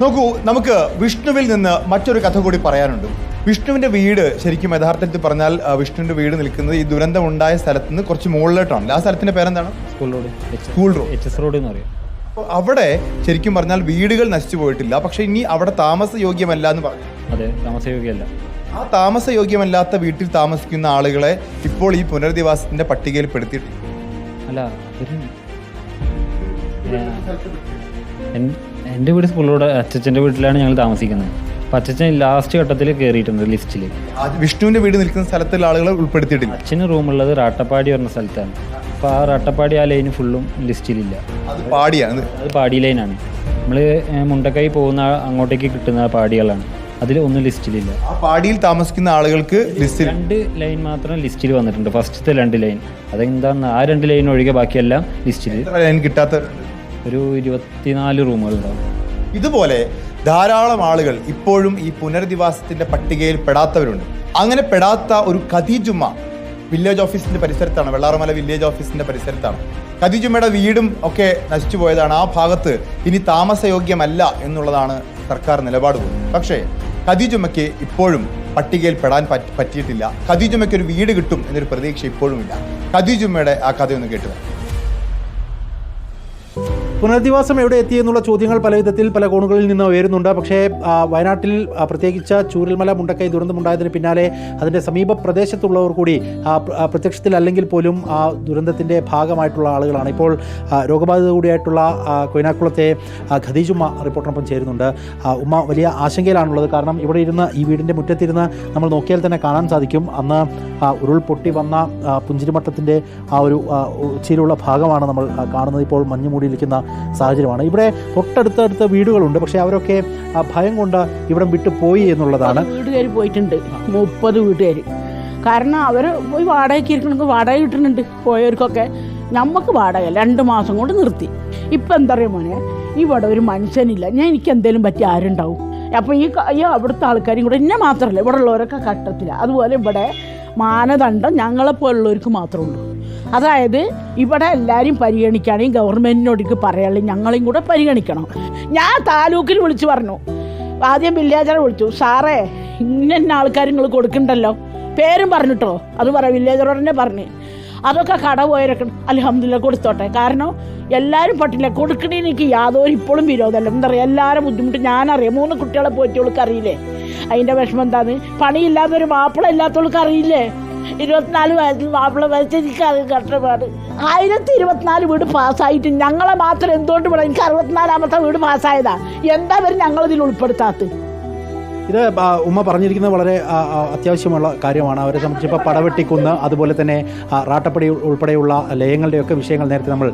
നോക്കൂ നമുക്ക് വിഷ്ണുവിൽ നിന്ന് മറ്റൊരു കഥ കൂടി പറയാനുണ്ട്. വിഷ്ണുവിന്റെ വീട് ശരിക്കും യഥാർത്ഥത്തിൽ പറഞ്ഞാൽ വിഷ്ണുവിന്റെ വിഷ്ണുവിന്റെ വീട് നിൽക്കുന്നത് ഈ ദുരന്തം ഉണ്ടായ സ്ഥലത്ത് നിന്ന് കുറച്ച് മുകളിലോട്ടാണ്. ആ സ്ഥലത്തിന്റെ പേരെന്താണ്? School road school road H S road എന്ന് പറയും. അപ്പോൾ അവിടെ ശരിക്കും പറഞ്ഞാൽ വീടുകൾ നശിച്ചു പോയിട്ടില്ല. പക്ഷെ ഇനി അവിടെ താമസയോഗ്യമല്ല എന്ന് പറഞ്ഞു അതെ താമസയോഗ്യമല്ല. ആ താമസയോഗ്യമല്ലാത്ത വീട്ടിൽ താമസിക്കുന്ന ആളുകളെ ഇപ്പോൾ ഈ പുനരധിവാസത്തിന്റെ പട്ടികയിൽ പെടുത്തിയിട്ടുണ്ട്. അല്ല എന്റെ വീട് സ്കൂളിലൂടെ അച്ഛന്റെ വീട്ടിലാണ് ഞങ്ങൾ താമസിക്കുന്നത്. അപ്പം അച്ചച്ചൻ ലാസ്റ്റ് ഘട്ടത്തിൽ കയറിയിട്ടുണ്ട് ലിസ്റ്റിൽ വിഷ്ണുവിന്റെ വീട് നിൽക്കുന്ന സ്ഥലത്തുള്ള ആളുകളെ ഉൾപ്പെടുത്തിയിട്ടില്ല. അച്ഛന് റൂമുള്ളത് റാട്ടപ്പാടി പറഞ്ഞ സ്ഥലത്താണ്. അപ്പോൾ ആ റാട്ടപ്പാടി ആ ലൈന് ഫുള്ളും ലിസ്റ്റിലില്ല അത് പാടിയാണ്. അത് പാടി ലൈനാണ്. നമ്മൾ മുണ്ടക്കൈ പോകുന്ന അങ്ങോട്ടേക്ക് കിട്ടുന്ന പാടികളാണ്. അതിൽ ഒന്നും ലിസ്റ്റിലില്ല ആ പാടിയിൽ താമസിക്കുന്ന ആളുകൾക്ക് ലിസ്റ്റിൽ രണ്ട് ലൈൻ മാത്രം ലിസ്റ്റിൽ വന്നിട്ടുണ്ട്. ഫസ്റ്റത്തെ രണ്ട് ലൈൻ. അതെന്താന്ന് ആ രണ്ട് ലൈൻ ഒഴികെ ബാക്കിയെല്ലാം ലിസ്റ്റിൽ ലൈൻ കിട്ടാത്ത ഒരു ഇരുപത്തിനാല് റൂമുകൾ ഉണ്ടാവും. ഇതുപോലെ ധാരാളം ആളുകൾ ഇപ്പോഴും ഈ പുനരധിവാസത്തിന്റെ പട്ടികയിൽ പെടാത്തവരുണ്ട്. അങ്ങനെ പെടാത്ത ഒരു ഖദീജുമ്മ വില്ലേജ് ഓഫീസിന്റെ പരിസരത്താണ് വെള്ളാറമല വില്ലേജ് ഓഫീസിന്റെ പരിസരത്താണ്. ഖദീജുമ്മയുടെ വീടും ഒക്കെ നശിച്ചു പോയതാണ്. ആ ഭാഗത്ത് ഇനി താമസയോഗ്യമല്ല എന്നുള്ളതാണ് സർക്കാർ നിലപാട് പക്ഷേ ഖദീജുമ്മയ്ക്ക് ഇപ്പോഴും പട്ടികയിൽ പെടാൻ പറ്റ- പറ്റിയിട്ടില്ല. ഖദീജുമ്മയ്ക്ക് ഒരു വീട് കിട്ടും എന്നൊരു പ്രതീക്ഷ ഇപ്പോഴും ഇല്ല ഖദീജുമ്മയുടെ ആ കഥയൊന്ന് കേട്ടു. പുനരധിവാസം എവിടെ എത്തി എന്നുള്ള ചോദ്യങ്ങൾ പലവിധത്തിൽ പല കോണുകളിൽ നിന്ന് ഉയരുന്നുണ്ട്. പക്ഷേ വയനാട്ടിൽ പ്രത്യേകിച്ച് ചൂരൽമല മുണ്ടക്കൈ ദുരന്തമുണ്ടായതിന് പിന്നാലെ അതിന്റെ സമീപ പ്രദേശത്തുള്ളവർ കൂടി പ്രത്യക്ഷത്തിൽ അല്ലെങ്കിൽ പോലും ആ ദുരന്തത്തിന്റെ ഭാഗമായിട്ടുള്ള ആളുകളാണ്. ഇപ്പോൾ രോഗബാധിത കൂടിയായിട്ടുള്ള കൊയിനാക്കുളത്തെ ഖദീജുമ്മ റിപ്പോർട്ടിനൊപ്പം ചേരുന്നുണ്ട്. ഉമ്മ വലിയ ആശങ്കയിലാണുള്ളത്. കാരണം ഇവിടെ ഇരുന്ന് ഈ വീടിന്റെ മുറ്റത്തിരുന്ന് നമ്മൾ നോക്കിയാൽ തന്നെ കാണാൻ സാധിക്കും. അന്ന് ഉരുൾപൊട്ടി വന്ന ആ, പുഞ്ചിരിമട്ടത്തിന്റെ ആ ഒരു ഉച്ചയിലുള്ള ഭാഗമാണ് നമ്മൾ കാണുന്നത്. ഇപ്പോൾ മഞ്ഞ് മൂടിയിരിക്കുന്ന സാഹചര്യമാണ്. ഇവിടെ തൊട്ടടുത്തടുത്ത വീടുകളുണ്ട്. പക്ഷേ അവരൊക്കെ ആ, ഭയം കൊണ്ട് ഇവിടം വിട്ടു പോയി എന്നുള്ളതാണ്. വീട്ടുകാർ പോയിട്ടുണ്ട്. മുപ്പത് വീട്ടുകാർ കാരണം അവർ പോയി വാടകയ്ക്ക് ഇരിക്കണമെങ്കിൽ വാടക കിട്ടുന്നുണ്ട് പോയവർക്കൊക്കെ. നമുക്ക് വാടക രണ്ട് മാസം കൊണ്ട് നിർത്തി. ഇപ്പം എന്താ പറയുക മോനെ? ഇവിടെ ഒരു മനുഷ്യനില്ല. ഞാൻ എനിക്ക് എന്തെങ്കിലും പറ്റി ആരുണ്ടാവും? അപ്പം ഈ ക- ഈ അവിടുത്തെ ആൾക്കാരും കൂടെ എന്നെ മാത്രമല്ല ഇവിടെ ഉള്ളവരൊക്കെ കട്ടത്തില്ല അതുപോലെ ഇവിടെ മാനദണ്ഡം ഞങ്ങളെപ്പോലുള്ളവർക്ക് മാത്രമേ ഉള്ളൂ അതായത് ഇവിടെ എല്ലാവരും പരിഗണിക്കുകയാണെങ്കിൽ ഗവൺമെന്റിനോടേക്ക് പറയുള്ളൂ ഞങ്ങളെയും കൂടെ പരിഗണിക്കണം. ഞാൻ താലൂക്കിൽ വിളിച്ചു പറഞ്ഞു. ആദ്യം വില്ലേജറെ വിളിച്ചു. സാറേ ഇന്ന ആൾക്കാർ നിങ്ങൾ കൊടുക്കണ്ടല്ലോ? പേരും പറഞ്ഞിട്ടോ. അത് പറയാം വില്ലേജറോട് തന്നെ പറഞ്ഞ്. അതൊക്കെ കട പോയിരക്കണം അലഹമില്ല കൊടുത്തോട്ടെ. കാരണം എല്ലാവരും പട്ടില്ല കൊടുക്കണേ എനിക്ക് യാതൊരു ഇപ്പോഴും വിരോധമല്ല. എന്താ പറയുക എല്ലാവരും ബുദ്ധിമുട്ട് ഞാനറിയാം. മൂന്ന് കുട്ടികളെ പോയിട്ടവൾക്ക് അറിയില്ലേ അതിന്റെ വിഷമം എന്താന്ന് പണിയില്ലാത്തൊരു മാപ്പിള ഇല്ലാത്തവൾക്ക് അറിയില്ലേ? ഇരുപത്തിനാല് വയസ്സിൽ മാപ്പിള വയസ്സിൽ എനിക്ക് അത് കഷ്ടപ്പാട്. ആയിരത്തി ഇരുപത്തിനാല് വീട് പാസ്സായിട്ട് ഞങ്ങളെ മാത്രം എന്തുകൊണ്ട് ഇവിടെ? എനിക്ക് അറുപത്തിനാലാമത്തെ വീട് പാസ്സായതാ. എന്താ പേര് ഞങ്ങളിതിൽ ഉൾപ്പെടുത്താത്തത്? ഇത് ഉമ്മ പറഞ്ഞിരിക്കുന്നത് വളരെ അത്യാവശ്യമുള്ള കാര്യമാണ്. അവരെ സംബന്ധിച്ച് ഇപ്പോൾ പടവെട്ടിക്കുന്ന് അതുപോലെ തന്നെ റാട്ടപ്പടി ഉൾപ്പെടെയുള്ള ലയങ്ങളുടെയൊക്കെ വിഷയങ്ങൾ നേരത്തെ നമ്മൾ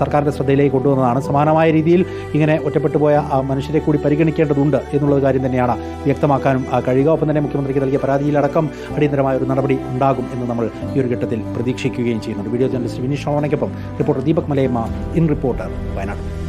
സർക്കാരിന്റെ ശ്രദ്ധയിലേക്ക് കൊണ്ടുവന്നതാണ്. സമാനമായ രീതിയിൽ ഇങ്ങനെ ഒറ്റപ്പെട്ടു പോയ മനുഷ്യരെ കൂടി പരിഗണിക്കേണ്ടതുണ്ട് എന്നുള്ള കാര്യം തന്നെയാണ് വ്യക്തമാക്കാനും കഴിയുക. ഒപ്പം തന്നെ മുഖ്യമന്ത്രിക്ക് നൽകിയ പരാതിയിലടക്കം അടിയന്തരമായ ഒരു നടപടി ഉണ്ടാകും എന്ന് നമ്മൾ ഈ ഒരു ഘട്ടത്തിൽ പ്രതീക്ഷിക്കുകയും ചെയ്യുന്നുണ്ട്. Video journalist Vineesh ഷോണയ്ക്കൊപ്പം reporter Deepak Malayamma in reporter Wayanad.